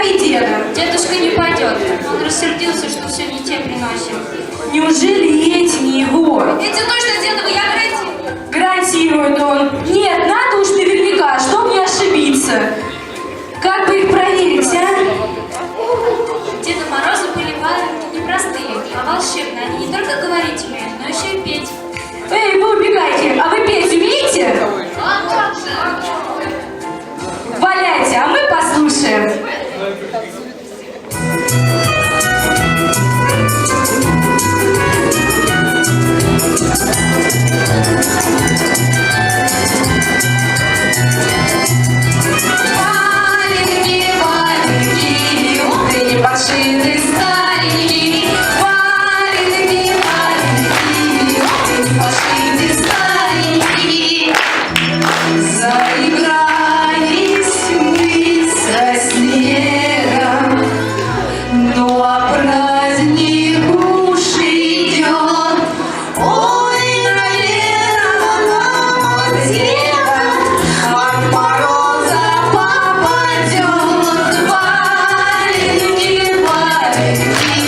Поздрави деда. Дедушка не пойдет. Он рассердился, что все не те приносим. Неужели эти не его? Эти точно дедовы, я гарантирую. Гарантирует он. Нет, надо уж наверняка, чтобы не ошибиться. Как бы их проверить, а? Деда Морозы были парни не простые, а волшебные. Они не только говорить умеют, но еще и петь. Эй, вы убегайте, а вы петь умеете? А как же? Валяйте, а мы послушаем. Валенки, ой,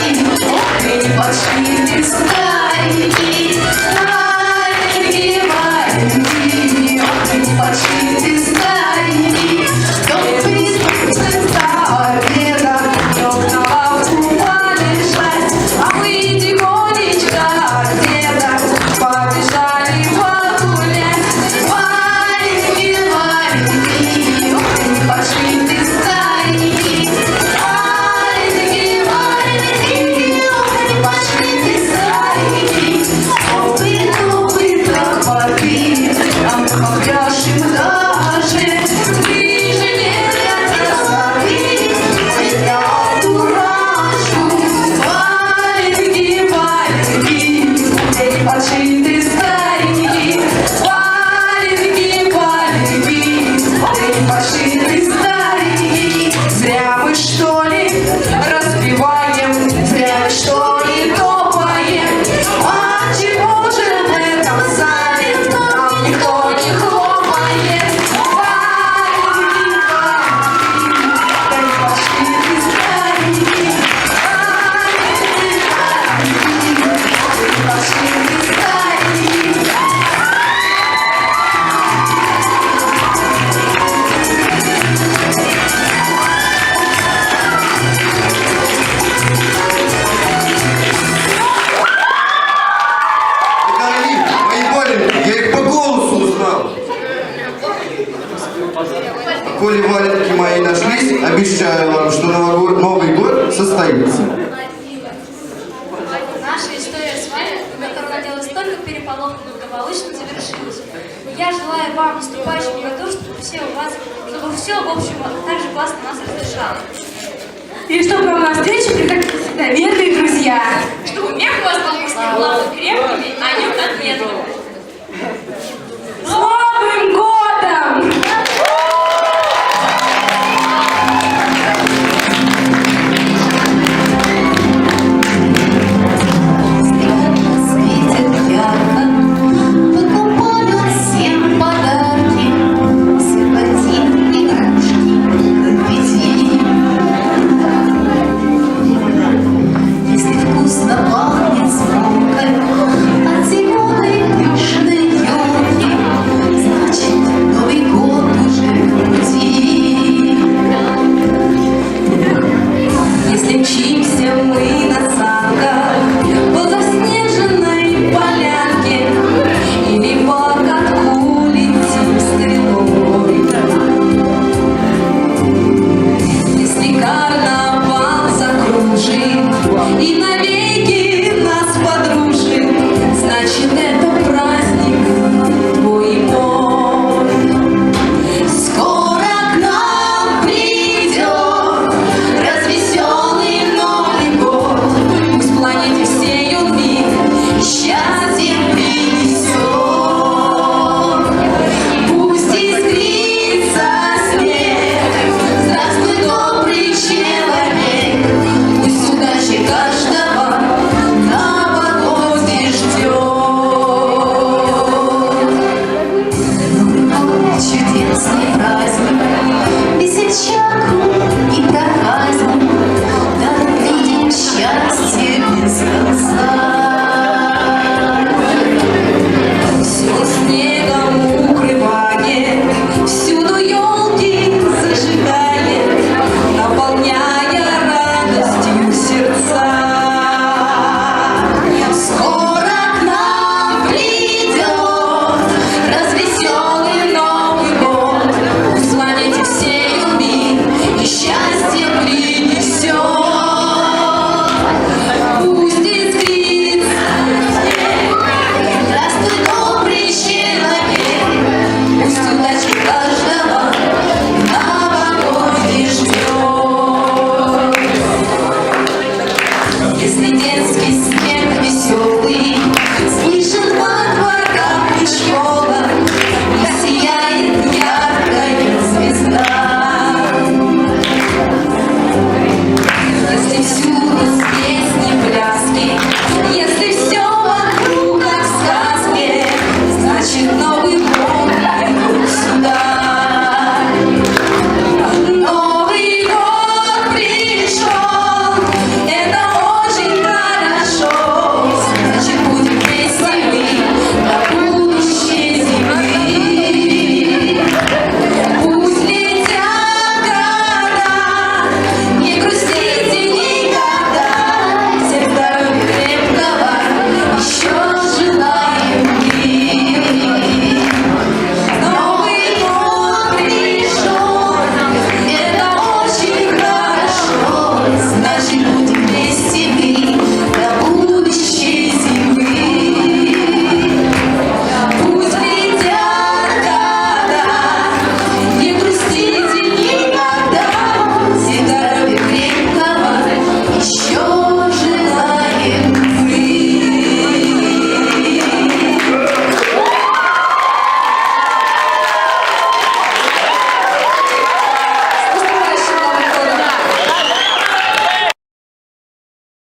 что ли распеваем, зря что ли топаем. Обещаю вам, что Новый год, Новый год состоится. Наша история с вами, которая наделала столько переполохов, благополучно завершилась. Я желаю вам, наступающим году, чтобы все у вас, чтобы все, в общем, так же классно нас разрешало. И чтобы вам на встречу приходили всегда верные друзья. Чтобы мех у вас был главных крепкими